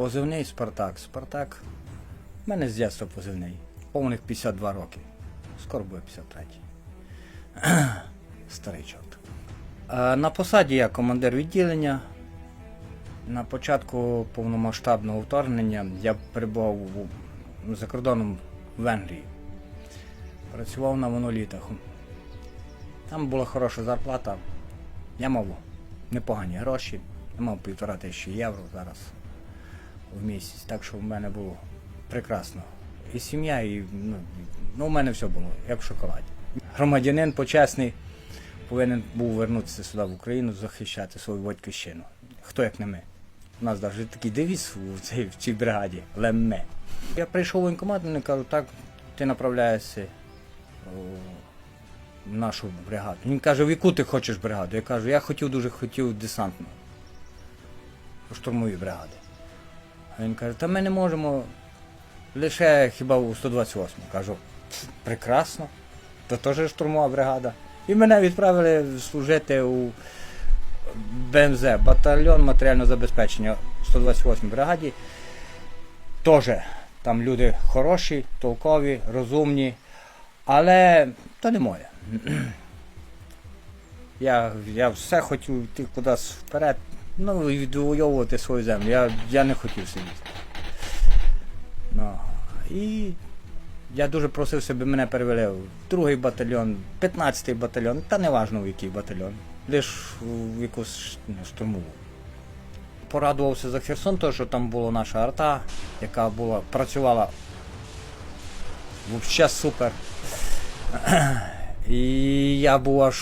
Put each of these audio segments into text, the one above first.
Позивний Спартак. Спартак. У мене з дитинства позивний. Повних 52 роки. Скоро буде 53. Старий чорт. На посаді я командир відділення. На початку повномасштабного вторгнення я перебував за кордоном в Венгрії. Працював на монолітах. Там була хороша зарплата. Я мав непогані гроші. Я мав півтора тисячі євро зараз в місяць. Так що в мене було прекрасно. І сім'я, і ну, ну, в мене все було, як в шоколаді. Громадянин почесний повинен був вернутися сюди в Україну, захищати свою батьківщину. Хто як не ми. У нас навіть такий девіз в цій, в цій бригаді Лемме. Я прийшов в воєнкомат, вони кажуть, так, ти направляєшся в нашу бригаду. Він каже, в яку ти хочеш бригаду? Я кажу, я хотів дуже хотів десантну. Штурмові бригади. А він каже, та ми не можемо лише хіба у 128. Кажу, прекрасно, то теж штурмова бригада. І мене відправили служити у БМЗ, батальйон матеріального забезпечення 128 бригаді. Теж там люди хороші, толкові, розумні, але то не моє. Я, я все хотів йти кудись вперед, ну і відвоювати свою землю. Я, я не хотів сидіти. Ну, і я дуже просив, щоб мене перевели в другий батальйон, 15-й батальйон, та не в який батальйон, лише в якусь ну, штурмову. Порадувався за Херсон, тому що там була наша арта, яка була, працювала взагалі супер. І я був аж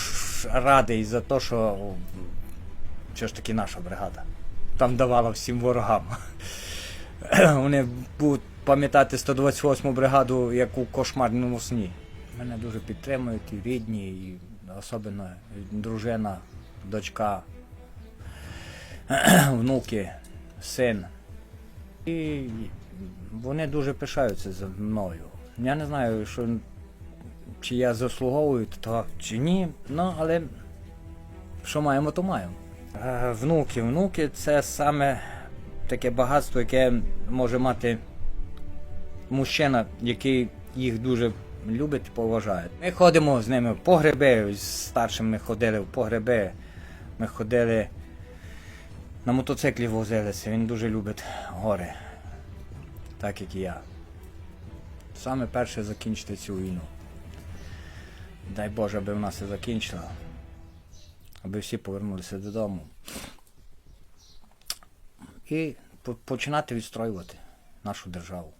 радий за те, що що ж таки наша бригада. Там давала всім ворогам. Вони будуть пам'ятати 128-му бригаду як у кошмарному сні. Мене дуже підтримують і рідні, і особливо дружина, дочка, внуки, син. І вони дуже пишаються за мною. Я не знаю, що, чи я заслуговую того, чи ні, ну, але що маємо, то маємо. Е, Внуки, внуки це саме таке багатство, яке може мати мужчина, який їх дуже любить і поважає. Ми ходимо з ними в погреби, з старшими ми ходили в погреби, ми ходили на мотоциклі возилися, він дуже любить гори, так як і я. Саме перше закінчити цю війну. Дай Боже, аби вона все закінчила, аби всі повернулися додому. І починати відстроювати нашу державу.